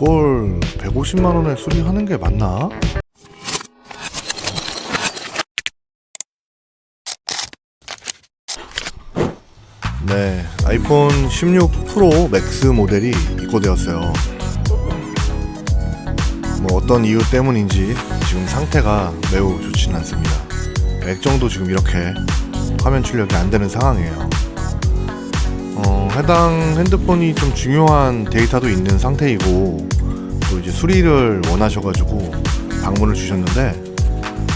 이걸 150만 원에 수리하는 게 맞나? 네, 아이폰 16 프로 맥스 모델이 입고되었어요. 뭐 어떤 이유 때문인지 지금 상태가 매우 좋지는 않습니다. 액정도 지금 이렇게 화면 출력이 안 되는 상황이에요. 어, 해당 핸드폰이 좀 중요한 데이터도 있는 상태이고 또 이제 수리를 원하셔가지고 방문을 주셨는데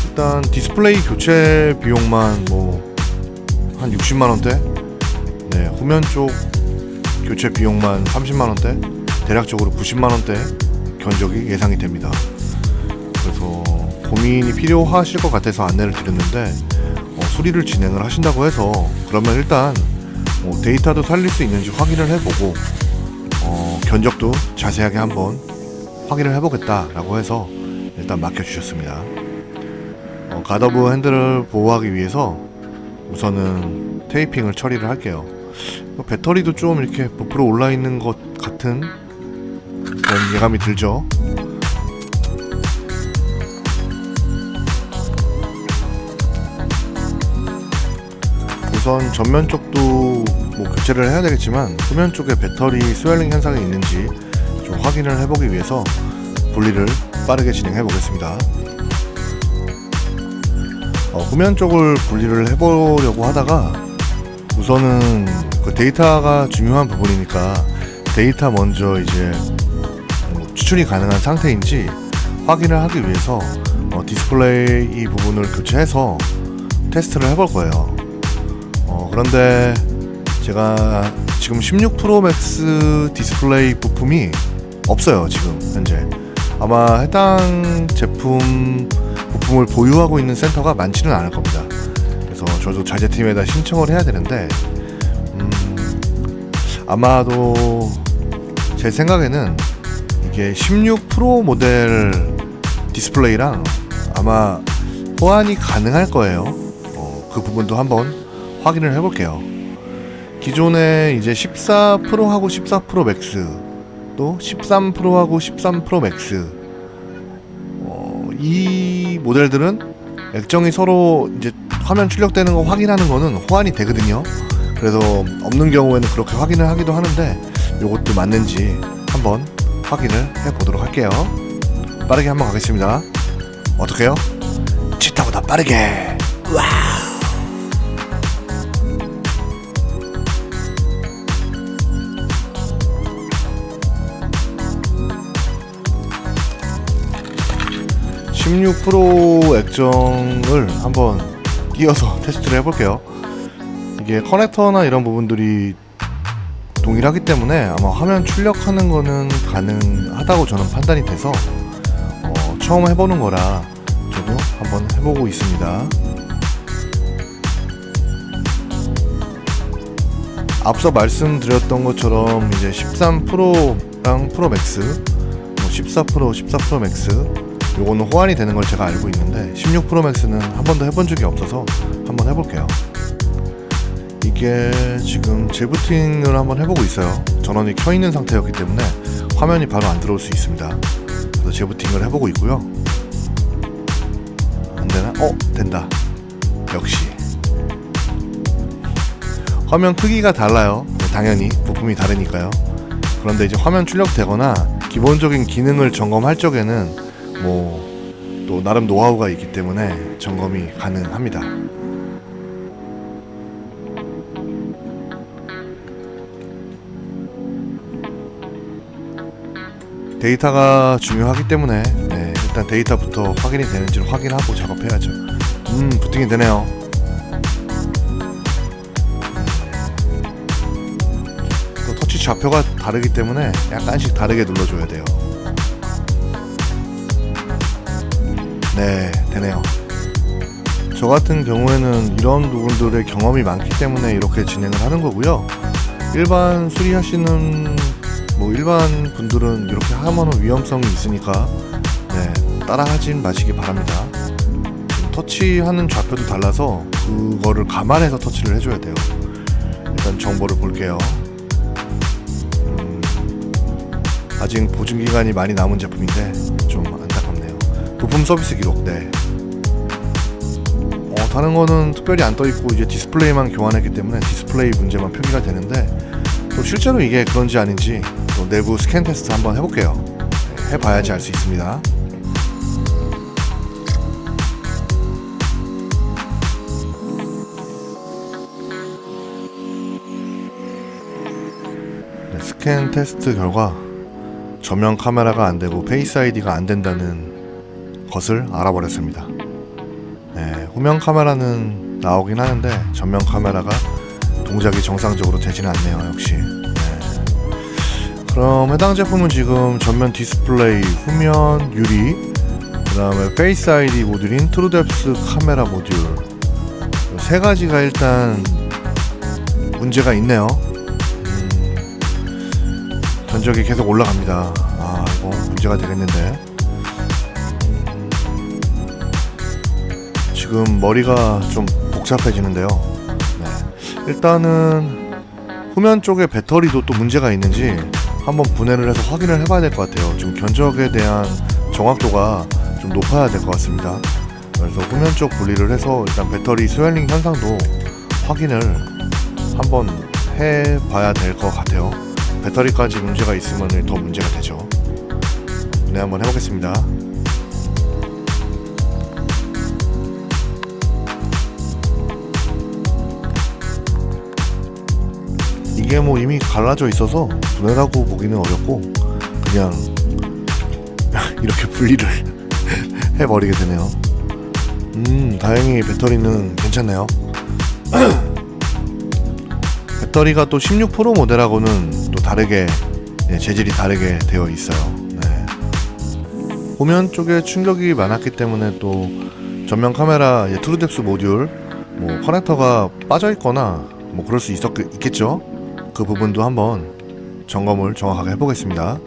일단 디스플레이 교체 비용만 뭐 한 60만 원대, 네 후면 쪽 교체 비용만 30만 원대, 대략적으로 90만 원대 견적이 예상이 됩니다. 그래서 고민이 필요하실 것 같아서 안내를 드렸는데 어, 수리를 진행을 하신다고 해서 그러면 일단 뭐 데이터도 살릴 수 있는지 확인을 해보고 어, 견적도 자세하게 한번 확인을 해보겠다라고 해서 일단 맡겨주셨습니다. 어, 가더브 핸들을 보호하기 위해서 우선은 테이핑을 처리를 할게요. 어, 배터리도 좀 이렇게 부풀어 올라 있는 것 같은 그런 예감이 들죠. 우선 전면 쪽도 뭐 교체를 해야 되겠지만 후면 쪽에 배터리 스웰링 현상이 있는지 좀 확인을 해보기 위해서 분리를 빠르게 진행해 보겠습니다. 어, 후면 쪽을 분리를 해보려고 하다가 우선은 그 데이터가 중요한 부분이니까 데이터 먼저 이제 뭐 추출이 가능한 상태인지 확인을 하기 위해서 어, 디스플레이 이 부분을 교체해서 테스트를 해볼 거예요. 어, 그런데 제가 지금 16 프로 맥스 디스플레이 부품이 없어요 지금 현재. 아마 해당 제품 부품을 보유하고 있는 센터가 많지는 않을 겁니다. 그래서 저도 자재팀에다 신청을 해야 되는데 음, 아마도 제 생각에는 이게 16 프로 모델 디스플레이랑 아마 호환이 가능할 거예요. 어, 그 부분도 한번 확인을 해볼게요. 기존에 이제 14 프로하고 14 프로 맥스 또 13 프로하고 13 프로 맥스 어, 이 모델들은 액정이 서로 이제 화면 출력되는 거 확인하는 거는 호환이 되거든요. 그래서 없는 경우에는 그렇게 확인을 하기도 하는데 이것도 맞는지 한번 확인을 해보도록 할게요. 빠르게 한번 가겠습니다. 어떻게요? 치타보다 빠르게. 16 프로 액정을 한번 끼워서 테스트를 해볼게요. 이게 커넥터나 이런 부분들이 동일하기 때문에 아마 화면 출력하는 거는 가능하다고 저는 판단이 돼서 어, 처음 해보는 거라 저도 한번 해보고 있습니다. 앞서 말씀드렸던 것처럼 이제 13 프로랑 프로 맥스, 뭐14 프로, 14 프로 맥스 요거는 호환이 되는 걸 제가 알고 있는데 16 프로 맥스는 한 번도 해본 적이 없어서 한번 해볼게요. 이게 지금 재부팅을 한번 해보고 있어요. 전원이 켜 있는 상태였기 때문에 화면이 바로 안 들어올 수 있습니다. 그래서 재부팅을 해보고 있고요. 안 되나? 어, 된다. 역시. 화면 크기가 달라요. 당연히 부품이 다르니까요. 그런데 이제 화면 출력되거나 기본적인 기능을 점검할 적에는 뭐 또 나름 노하우가 있기 때문에 점검이 가능합니다. 데이터가 중요하기 때문에 네, 일단 데이터부터 확인이 되는지를 확인하고 작업해야죠. 음, 부팅이 되네요. 또 터치 좌표가 다르기 때문에 약간씩 다르게 눌러줘야 돼요. 네, 되네요. 저 같은 경우에는 이런 부분들의 경험이 많기 때문에 이렇게 진행을 하는 거고요. 일반 수리하시는 뭐 일반 분들은 이렇게 하면은 위험성이 있으니까 네, 따라하진 마시기 바랍니다. 터치하는 좌표도 달라서 그거를 감안해서 터치를 해줘야 돼요. 일단 정보를 볼게요. 음, 아직 보증 기간이 많이 남은 제품인데 좀 안타깝네요. 부품 서비스 기록 네. 어, 다른 거는 특별히 안 떠 있고 이제 디스플레이만 교환했기 때문에 디스플레이 문제만 표기가 되는데 또 실제로 이게 그런지 아닌지 또 내부 스캔 테스트 한번 해볼게요. 네, 해봐야지 알 수 있습니다. 네, 스캔 테스트 결과 전면 카메라가 안 되고 페이스 아이디가 안 된다는 것을 알아버렸습니다. 네, 후면 카메라는 나오긴 하는데 전면 카메라가 동작이 정상적으로 되지는 않네요. 역시. 네. 그럼 해당 제품은 지금 전면 디스플레이, 후면 유리, 그 다음에 페이스 아이디 모듈인 트루뎁스 카메라 모듈 이세 가지가 일단 문제가 있네요. 음, 견적이 계속 올라갑니다. 아 이거 문제가 되겠는데. 지금 머리가 좀 복잡해지는데요. 네. 일단은 후면 쪽에 배터리도 또 문제가 있는지 한번 분해를 해서 확인을 해봐야 될 것 같아요. 좀 견적에 대한 정확도가 좀 높아야 될 것 같습니다. 그래서 후면 쪽 분리를 해서 일단 배터리 스웰링 현상도 확인을 한번 해봐야 될 것 같아요. 배터리까지 문제가 있으면 더 문제가 되죠. 분해 한번 해보겠습니다. 이게 뭐 이미 갈라져 있어서 분해라고 보기는 어렵고 그냥 이렇게 분리를 해버리게 되네요. 음, 다행히 배터리는 괜찮네요. 배터리가 또 16% 모델하고는 또 다르게 예, 재질이 다르게 되어 있어요. 네. 후면 쪽에 충격이 많았기 때문에 또 전면 카메라 예, 트루뎁스 모듈 뭐 커넥터가 빠져 있거나 뭐 그럴 수 있었 있겠죠. 그 부분도 한번 점검을 정확하게 해보겠습니다.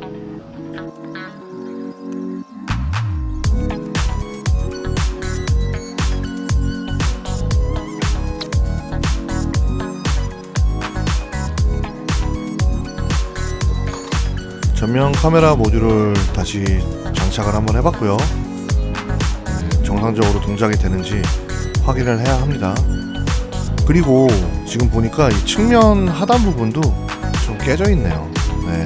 전면 카메라 모듈을 다시 장착을 한번 해봤고요. 네, 정상적으로 동작이 되는지 확인을 해야 합니다. 그리고 지금 보니까 이 측면 하단 부분도 좀 깨져 있네요. 네.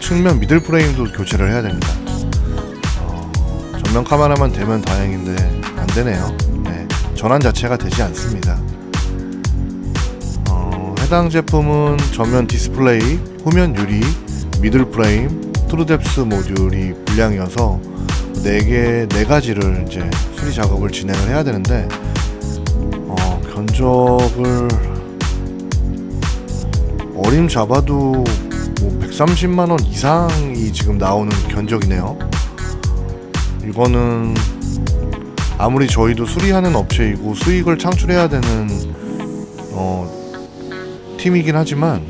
측면 미들 프레임도 교체를 해야 됩니다. 어, 전면 카메라만 되면 다행인데 안 되네요. 네. 전환 자체가 되지 않습니다. 어, 해당 제품은 전면 디스플레이, 후면 유리, 미들 프레임, 트루뎁스 모듈이 불량이어서 4개, 4가지를 이제 수리 작업을 진행을 해야 되는데 어, 견적을 어림 잡아도 뭐 130만 원 이상이 지금 나오는 견적이네요. 이거는 아무리 저희도 수리하는 업체이고 수익을 창출해야 되는 어, 팀이긴 하지만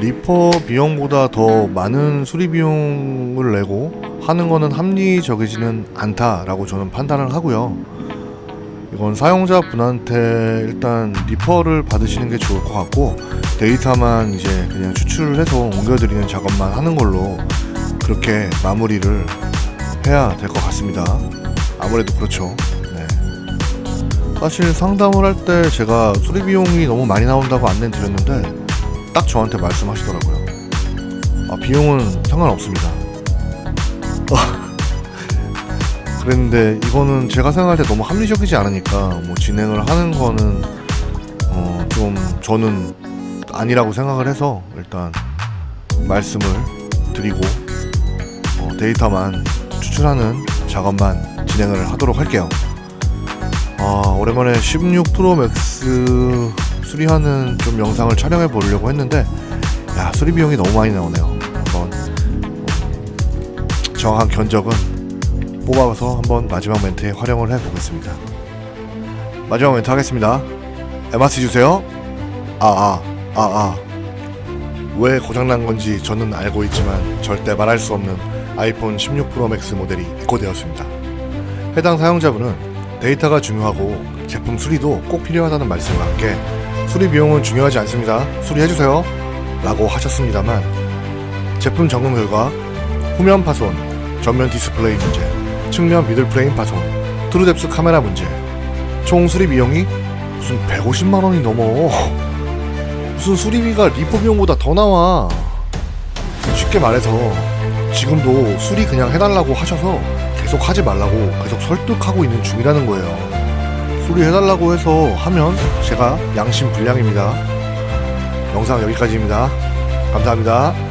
리퍼 비용보다 더 많은 수리 비용을 내고 하는 거는 합리적이지는 않다라고 저는 판단을 하고요. 이건 사용자분한테 일단 리퍼를 받으시는 게 좋을 것 같고 데이터만 이제 그냥 추출을 해서 옮겨드리는 작업만 하는 걸로 그렇게 마무리를 해야 될 것 같습니다. 아무래도 그렇죠. 네. 사실 상담을 할 때 제가 수리 비용이 너무 많이 나온다고 안내 드렸는데 딱 저한테 말씀하시더라고요. 아, 비용은 상관없습니다. 그랬는데 이거는 제가 생각할 때 너무 합리적이지 않으니까 뭐 진행을 하는 거는 어, 좀 저는 아니라고 생각을 해서 일단 말씀을 드리고 어, 데이터만 추출하는 작업만 진행을 하도록 할게요. 아 오랜만에 16 프로 맥스 수리하는 좀 영상을 촬영해 보려고 했는데 야 수리 비용이 너무 많이 나오네요. 한번 정확한 견적은 뽑아서 한번 마지막 멘트에 활용을 해 보겠습니다. 마지막 멘트 하겠습니다. MRC 주세요. 아아 아 아. 왜 고장난 건지 저는 알고 있지만 절대 말할 수 없는 아이폰 16 프로 맥스 모델이 입고되었습니다. 해당 사용자분은 데이터가 중요하고 제품 수리도 꼭 필요하다는 말씀과 함께 수리 비용은 중요하지 않습니다. 수리해주세요. 라고 하셨습니다만 제품 점검 결과 후면 파손, 전면 디스플레이 문제, 측면 미들 프레임 파손, 트루뎁스 카메라 문제, 총 수리 비용이 무슨 150만 원이 넘어. 무슨 수리비가 리포 비용보다 더 나와. 쉽게 말해서 지금도 수리 그냥 해달라고 하셔서 계속 하지 말라고 계속 설득하고 있는 중이라는 거예요. 수리 해달라고 해서 하면 제가 양심 불량입니다. 영상 여기까지입니다. 감사합니다.